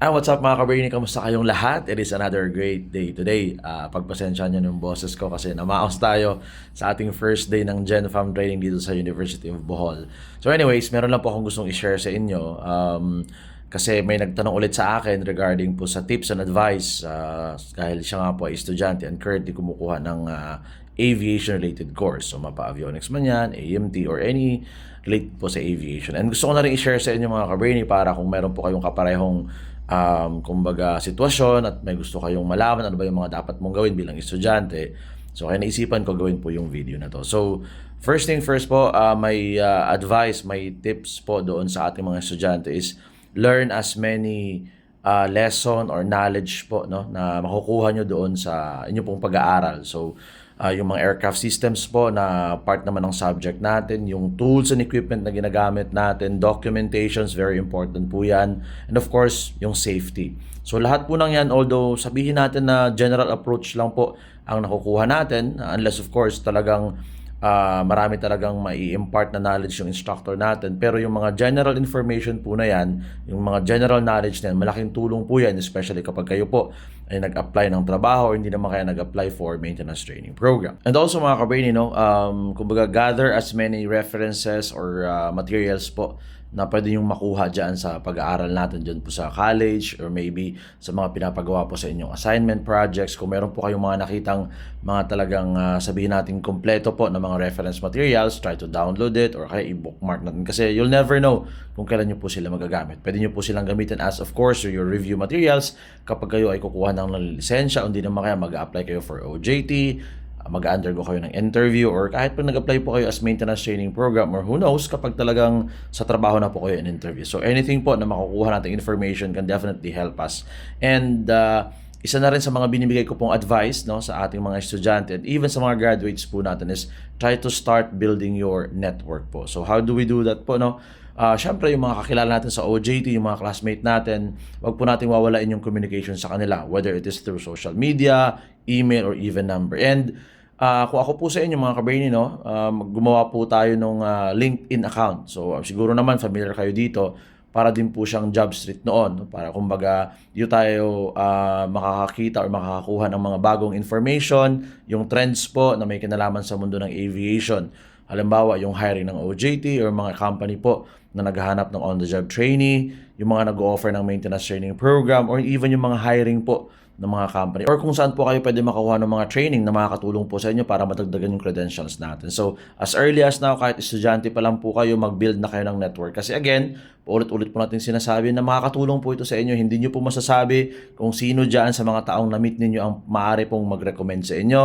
Ah, what's up mga kabrainy? Kamusta kayong lahat? It is another great day today. Ah, pagpasensya nyo ng boses ko kasi namaos tayo sa ating first day ng Gen Farm Training dito sa University of Bohol. So anyways, meron lang po akong gustong i-share sa inyo. Um, kasi may nagtanong ulit sa akin regarding po sa tips and advice ah, dahil siya nga po ay estudyante and currently kumukuha ng ah, aviation-related course. So, mapa-avionics man yan, AMT, or any related po sa aviation. And gusto ko na rin i-share sa inyo mga kabrainy para kung meron po kayong kaparehong um, kumbaga sitwasyon at may gusto kayong malaman ano ba yung mga dapat mong gawin bilang estudyante. So, kaya naisipan ko gawin po yung video na to. So, first thing first po, uh, may uh, advice, may tips po doon sa ating mga estudyante is learn as many uh, lesson or knowledge po no na makukuha nyo doon sa inyo pong pag-aaral. So, uh, yung mga aircraft systems po na part naman ng subject natin, yung tools and equipment na ginagamit natin, documentations, very important po yan. And of course, yung safety. So lahat po ng yan, although sabihin natin na general approach lang po ang nakukuha natin, unless of course talagang ah, marami talagang mai-impart na knowledge yung instructor natin. Pero yung mga general information po na yan, yung mga general knowledge na yan, malaking tulong po yan, especially kapag kayo po ay nag-apply ng trabaho or hindi naman kaya nag-apply for maintenance training program. And also mga kabrain, you know, um, kumbaga gather as many references or ah, materials po na pwede yung makuha dyan sa pag-aaral natin dyan po sa college or maybe sa mga pinapagawa po sa inyong assignment projects. Kung meron po kayong mga nakitang mga talagang ah, sabihin natin kompleto po na mga reference materials, try to download it or kaya i-bookmark natin kasi you'll never know kung kailan nyo po sila magagamit. Pwede nyo po silang gamitin as of course your review materials kapag kayo ay kukuha ng lisensya o hindi naman kaya mag-apply kayo for OJT, mag-undergo kayo ng interview or kahit pag nag-apply po kayo as maintenance training program or who knows kapag talagang sa trabaho na po kayo in interview. So anything po na makukuha nating information can definitely help us. And uh, isa na rin sa mga binibigay ko pong advice no sa ating mga estudyante and even sa mga graduates po natin is try to start building your network po. So how do we do that po no? Ah, syempre yung mga kakilala natin sa OJT, yung mga classmate natin, wag po nating wawalain yung communication sa kanila, whether it is through social media, email, or even number. And ah, kung ako po sa inyo mga kabrainy, no, um, gumawa po tayo ng LinkedIn account. So ah, siguro naman familiar kayo dito para din po siyang job street noon. no? Para kumbaga, dito tayo ah, makakakita or makakakuha ng mga bagong information, yung trends po na may kinalaman sa mundo ng aviation. Halimbawa, yung hiring ng OJT or mga company po na naghahanap ng on-the-job trainee, yung mga nag-offer ng maintenance training program, or even yung mga hiring po ng mga company or kung saan po kayo pwede makakuha ng mga training na makakatulong po sa inyo para madagdagan yung credentials natin. So, as early as now, kahit estudyante pa lang po kayo, mag-build na kayo ng network. Kasi again, paulit-ulit po natin sinasabi na makakatulong po ito sa inyo. Hindi nyo po masasabi kung sino dyan sa mga taong na-meet ninyo ang maaari pong mag-recommend sa inyo,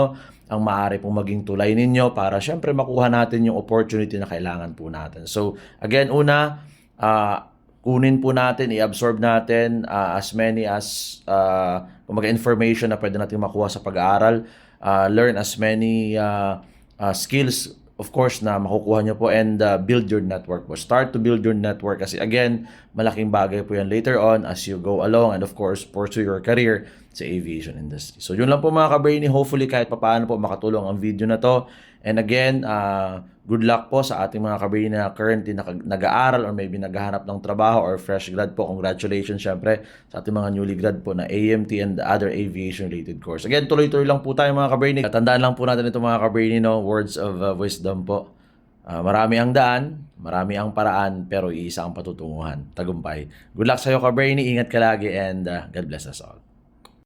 ang maaari pong maging tulay ninyo para syempre makuha natin yung opportunity na kailangan po natin. So, again, una, ah, kunin po natin, i-absorb natin uh, as many as uh, kumbaga information na pwede natin makuha sa pag-aaral. Uh, learn as many uh, uh, skills of course na makukuha nyo po and uh, build your network po. Start to build your network kasi again, malaking bagay po yan later on as you go along and of course pursue your career sa aviation industry. So yun lang po mga kabrainy. Hopefully kahit papaano po makatulong ang video na to. And again, uh, good luck po sa ating mga kabrainy na currently nag- nag-aaral or maybe naghahanap ng trabaho or fresh grad po. Congratulations syempre sa ating mga newly grad po na AMT and other aviation related course. Again, tuloy-tuloy lang po tayo mga kabrainy. Tandaan lang po natin ito mga kabrainy, no? words of uh, wisdom po. Ah, marami ang daan, marami ang paraan, pero iisa ang patutunguhan. Tagumpay. Good luck sa iyo, Kabrainy. Ingat ka lagi and uh, God bless us all.